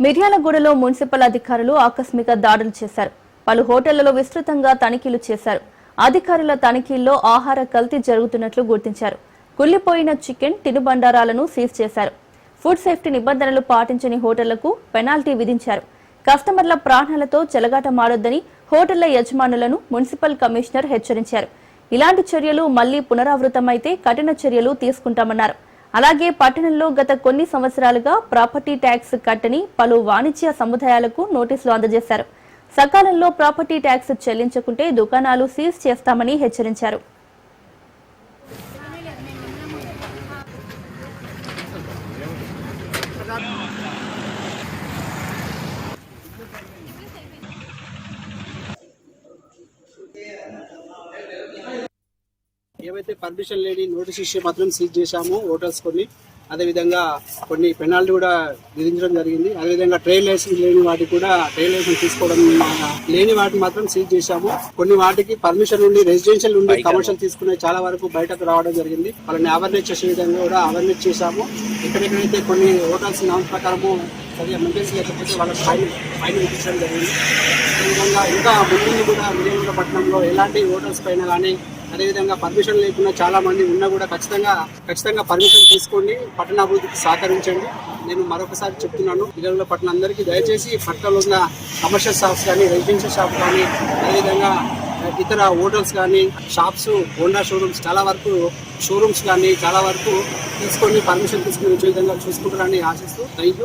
మిర్యాలగూడలో మున్సిపల్ అధికారులు ఆకస్మిక దాడులు చేశారు. పలు హోటళ్ళలో విస్తృతంగా తనిఖీలు చేశారు. అధికారుల తనిఖీల్లో ఆహార కల్తీ జరుగుతున్నట్లు గుర్తించారు. కుళ్ళిపోయిన చికెన్ తినుబండారాలను సీజ్ చేశారు. ఫుడ్ సేఫ్టీ నిబంధనలు పాటించని హోటళ్ళకు పెనాల్టీ విధించారు. కస్టమర్ల ప్రాణాలతో చెలగాటమాడొద్దని హోటళ్ళ యజమానులను మున్సిపల్ కమిషనర్ హెచ్చరించారు. ఇలాంటి చర్యలు మళ్ళీ పునరావృతమైతే కఠిన చర్యలు తీసుకుంటామన్నారు. అలాగే పట్టణంలో గత కొన్ని సంవత్సరాలుగా ప్రాపర్టీ ట్యాక్స్ కట్టని పలు వాణిజ్య సముదాయాలకు నోటీసులు అందజేశారు. సకాలంలో ప్రాపర్టీ ట్యాక్స్ చెల్లించకుంటే దుకాణాలు సీజ్ చేస్తామని హెచ్చరించారు. ఏవైతే పర్మిషన్ లేని నోటీస్ ఇష్యూ మాత్రం సీజ్ చేశాము హోటల్స్ కొన్ని అదేవిధంగా కొన్ని పెనాల్టీ కూడా విధించడం జరిగింది. అదేవిధంగా ట్రైల్ లైసెన్స్ లేని వాటికి కూడా ట్రైల్ లైసెన్స్ తీసుకోవడం లేని వాటిని మాత్రం సీజ్ చేశాము. కొన్ని వాటికి పర్మిషన్ ఉండి రెసిడెన్షియల్ ఉండి కమర్షియల్ తీసుకునే చాలా వరకు బయటకు రావడం జరిగింది. వాళ్ళని అవేర్నెస్ చేసే విధంగా కూడా అవేర్నెస్ చేశాము. ఎక్కడెక్కడైతే కొన్ని హోటల్స్ నామ్స్ ప్రకారము సరిగా మెయింటెన్స్ లేకపోతే వాళ్ళకి ఫైన్ ఫైన్ విధించడం జరిగింది. అదేవిధంగా ఇంకా ముందు కూడా విజయనగర పట్టణంలో ఎలాంటి హోటల్స్ పైన కానీ అదేవిధంగా పర్మిషన్ లేకుండా చాలా మంది ఉన్నా కూడా ఖచ్చితంగా ఖచ్చితంగా పర్మిషన్ తీసుకోండి పట్టణాభివృద్ధికి సహకరించండి. నేను మరొకసారి చెప్తున్నాను విజయనగర పట్టణ అందరికీ దయచేసి పట్టణంలో ఉన్న కమర్షియల్ షాప్స్ కానీ రెసిడెన్షియల్ షాప్ కానీ అదేవిధంగా ఇతర హోటల్స్ కానీ షాప్స్ హోండా షోరూమ్స్ చాలా వరకు షోరూమ్స్ కానీ చాలా వరకు తీసుకొని పర్మిషన్ తీసుకుని వచ్చే విధంగా చూసుకుంటారని ఆశిస్తూ థ్యాంక్ యూ